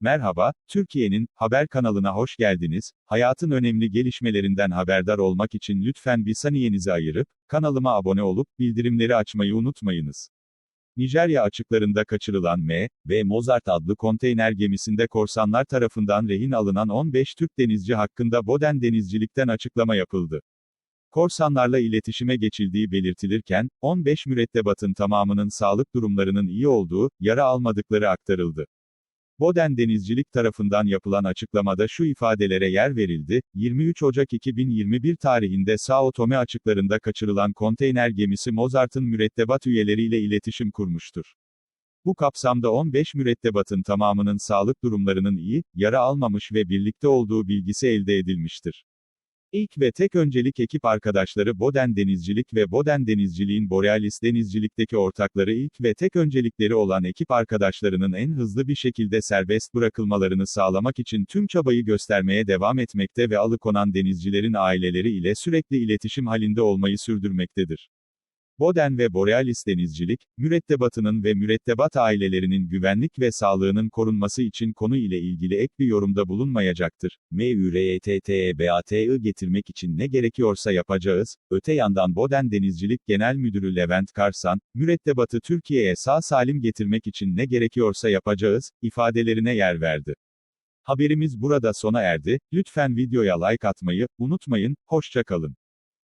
Merhaba, Türkiye'nin haber kanalına hoş geldiniz. Hayatın önemli gelişmelerinden haberdar olmak için lütfen bir saniyenizi ayırıp kanalıma abone olup bildirimleri açmayı unutmayınız. Nijerya açıklarında kaçırılan M ve Mozart adlı konteyner gemisinde korsanlar tarafından rehin alınan 15 Türk denizci hakkında Boden Denizcilik'ten açıklama yapıldı. Korsanlarla iletişime geçildiği belirtilirken, 15 mürettebatın tamamının sağlık durumlarının iyi olduğu, yara almadıkları aktarıldı. Boden Denizcilik tarafından yapılan açıklamada şu ifadelere yer verildi, 23 Ocak 2021 tarihinde Sao Tome açıklarında kaçırılan konteyner gemisi Mozart'ın mürettebat üyeleriyle iletişim kurmuştur. Bu kapsamda 15 mürettebatın tamamının sağlık durumlarının iyi, yara almamış ve birlikte olduğu bilgisi elde edilmiştir. İlk ve tek öncelik ekip arkadaşları Boden Denizcilik ve Boden Denizciliğin Borealis Denizcilik'teki ortakları ilk ve tek öncelikleri olan ekip arkadaşlarının en hızlı bir şekilde serbest bırakılmalarını sağlamak için tüm çabayı göstermeye devam etmekte ve alıkonan denizcilerin aileleri ile sürekli iletişim halinde olmayı sürdürmektedir. Boden ve Borealis Denizcilik, mürettebatının ve mürettebat ailelerinin güvenlik ve sağlığının korunması için konu ile ilgili ek bir yorumda bulunmayacaktır. MÜRETTEBAT'ı getirmek için ne gerekiyorsa yapacağız. Öte yandan Boden Denizcilik Genel Müdürü Levent Karsan, mürettebatı Türkiye'ye sağ salim getirmek için ne gerekiyorsa yapacağız, ifadelerine yer verdi. Haberimiz burada sona erdi. Lütfen videoya like atmayı unutmayın. Hoşça kalın.